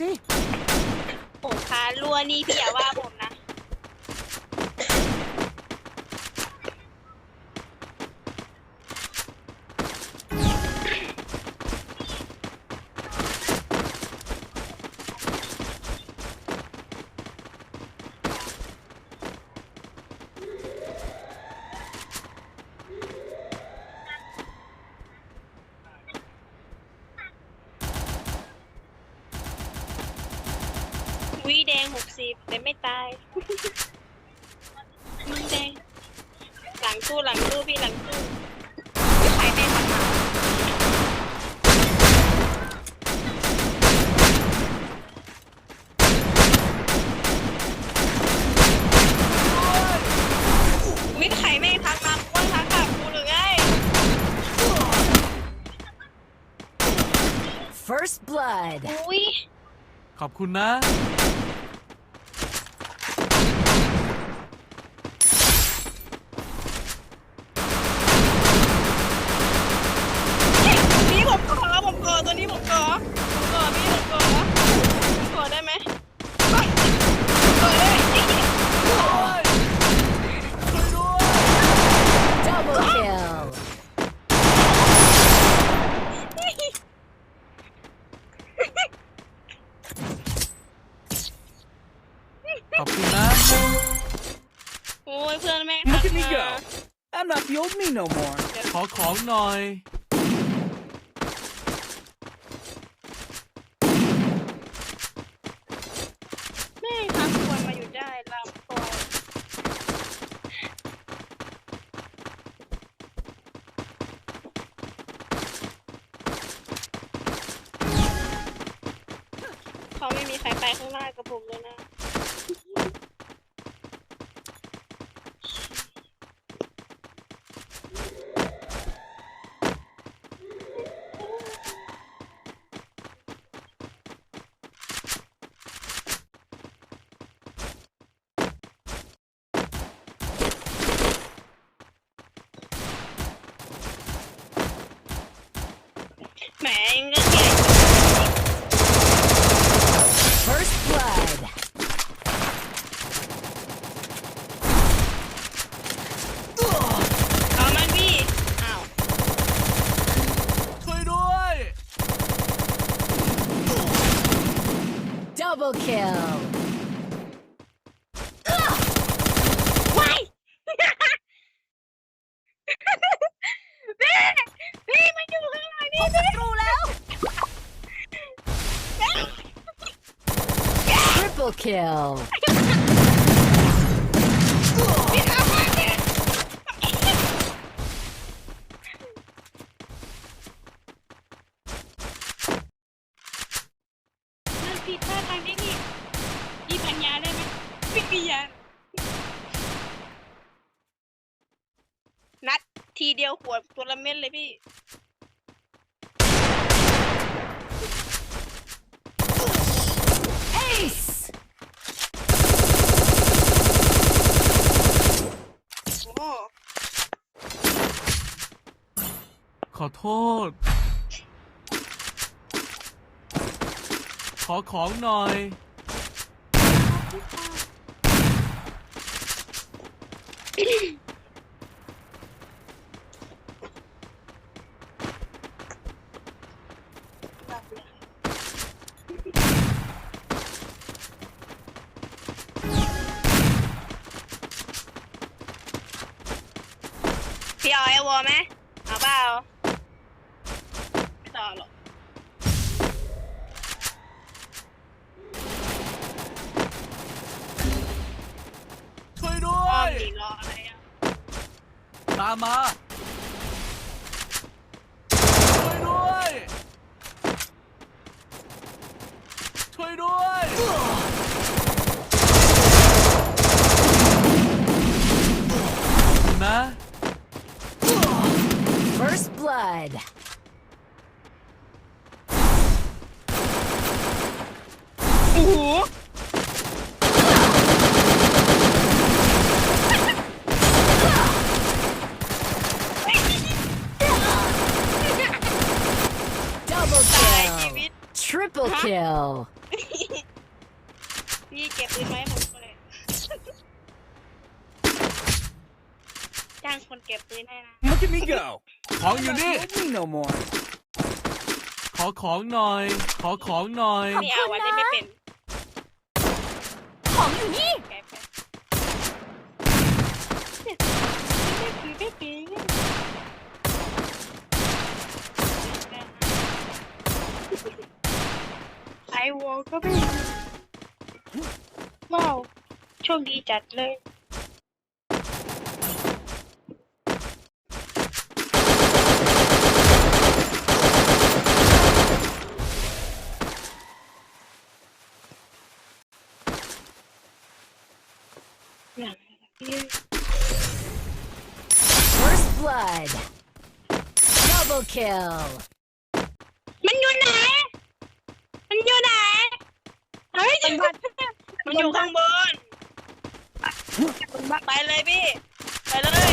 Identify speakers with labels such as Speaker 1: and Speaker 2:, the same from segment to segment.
Speaker 1: จี
Speaker 2: ผมคะรัวนี่พี่อย่าว่าผม สิบแต่ไม่ตายมึงแดงหลังตู้หลังตู้พี่หลังตู้ไม่ใครไม่ทำมาวิใครไม่ทักมากูว่าทักกับกูหรือไง
Speaker 3: First blood.
Speaker 2: อุ้ย
Speaker 1: ขอบคุณนะ
Speaker 2: นี่ผมขอผมขอตัวนี้ผมขอผมขอพี่ผมขอผมขอได้ไหมขอได้ไหม
Speaker 3: Double kill.
Speaker 1: ขอบคุณนะ
Speaker 2: โอ้ยเพื่อนแม่ง
Speaker 4: Look
Speaker 2: ทั
Speaker 4: at
Speaker 2: ก
Speaker 4: me
Speaker 2: มา
Speaker 4: go. I'm not the old me no more.
Speaker 1: ขอของหน่อย
Speaker 2: แม่งทักชวนมาอยู่ได้ลำคอยเขาไม่มีใครไปข้างหน้ากับผมเลยนะ แหมยังก็เก่ง
Speaker 3: First blood.
Speaker 2: เอามันพี่ อ้าว
Speaker 1: ช่วยด้วย
Speaker 3: Double kill. Triple kill.
Speaker 2: มันผิดท่าทางเทคนิคพี่พัญญาได้ไหมพี่กิยานัดทีเดียวหัวตัวละเม็ดเลยพี่
Speaker 3: Ace.
Speaker 2: โอ้
Speaker 1: ขอโทษ ขอของหน่อย
Speaker 2: พี่เอาไอวอไหมเอาเปล่า ไม่ต่อหรอก
Speaker 1: ช่วยด้ว
Speaker 2: อ้อม
Speaker 1: ย
Speaker 2: ดีรออะไรอะ
Speaker 1: ตามมา ช่วยด้วย ช่วยด้วย นะ
Speaker 3: First blood.
Speaker 2: โอ้โห
Speaker 3: Double
Speaker 2: ตายชี
Speaker 3: kill.
Speaker 2: วิต
Speaker 3: Triple kill.
Speaker 2: พี่เก็บปืนไว้ให้ผมเลย จ้างคนเก็บปืนให้นะ
Speaker 4: Look at me go.
Speaker 1: ของอยู่
Speaker 4: Not
Speaker 1: นี่
Speaker 4: build me no more.
Speaker 1: ขอของหน่อย ขอของหน่อย
Speaker 2: ไม่เอาวันนี้ไม่เป็น
Speaker 3: ของอยู่นี่
Speaker 2: แกไปไม่ปีไม่ปี ไอวอลก็ไม่ว้าวโชคดีจัดเลยหลังพี่
Speaker 3: First blood. Double kill.
Speaker 2: มันอยู่ไหน มันอยู่ไหน เฮ้ยมันอยู่ข้างบนไปเลยพี่ ไปเลย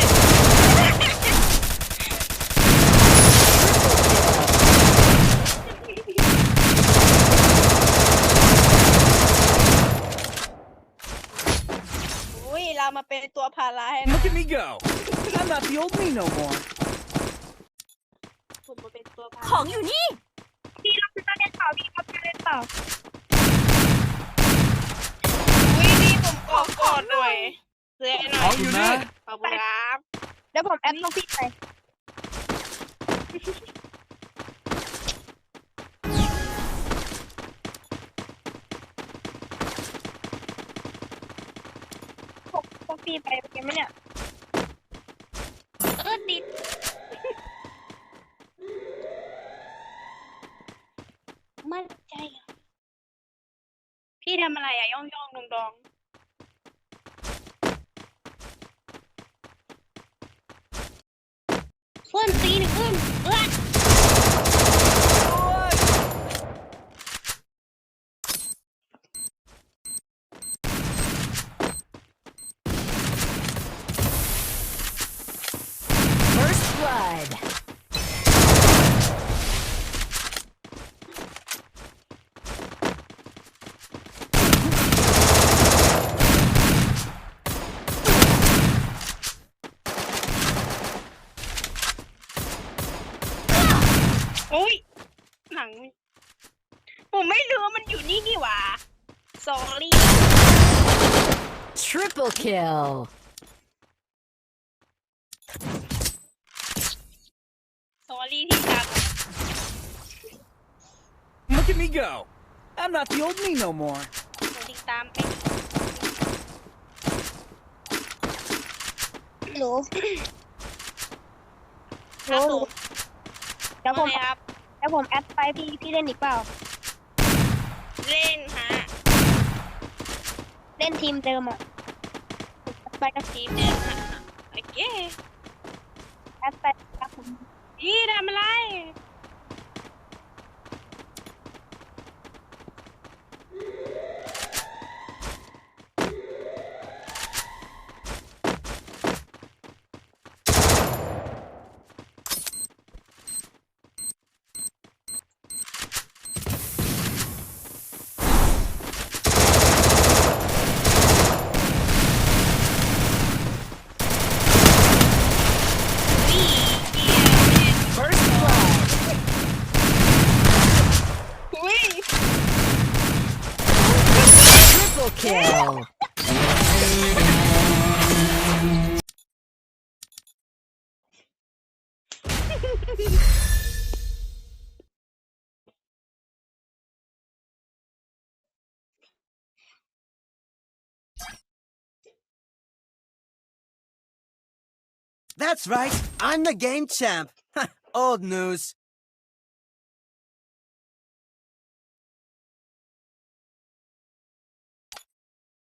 Speaker 2: อุ้ยเรามาเป็นตัวพาราให้นะ
Speaker 4: Look at me go. I'm not the old me no more.
Speaker 2: ผมมาเป็นตัวพารา
Speaker 3: ของอยู่นี่
Speaker 2: พี่เราจะเล่นเปล่าพี่เราจะเล่นเปล่าอุ้ย พี่ผมกอดกอดหน่อยเสื้อหน่
Speaker 1: ข
Speaker 2: อ
Speaker 1: อยงอยู่นี่
Speaker 2: ขอบคุณครับ
Speaker 5: เดี๋ยวผมแอดลงพี่ไปผมลงพี่ไปเป็นไหมเนี่ย
Speaker 2: เออดิดมั่นใจเหรอพี่ทำอะไรอะย่องย่องดองดองส้นตีนขึ้นเอื้อน
Speaker 3: First blood.
Speaker 2: โอ้ยหนังมันผมไม่รู้ว่ามันอยู่นี่นี่หว่า sorry
Speaker 3: Triple kill.
Speaker 2: sorry ที่จับ
Speaker 4: Look at me go. I'm not the old me no more.
Speaker 2: ผมติดตามไป
Speaker 5: หรู
Speaker 2: ครั
Speaker 5: รู้
Speaker 2: บผ
Speaker 5: รู้
Speaker 2: ม
Speaker 5: เดี๋ยวผม
Speaker 2: ว่าไงครับ
Speaker 5: เดี๋ยวผมแอดไปพี่พี่เล่นอีกเปล่า
Speaker 2: เล่นฮะ
Speaker 5: เล่นทีมเดิมอะไปกับ
Speaker 2: ทีมเดิมฮะโอเค
Speaker 5: แอดไปครับผม
Speaker 2: พี่ทำอะไร
Speaker 3: Kill.
Speaker 6: That's right, I'm the game champ. Old news.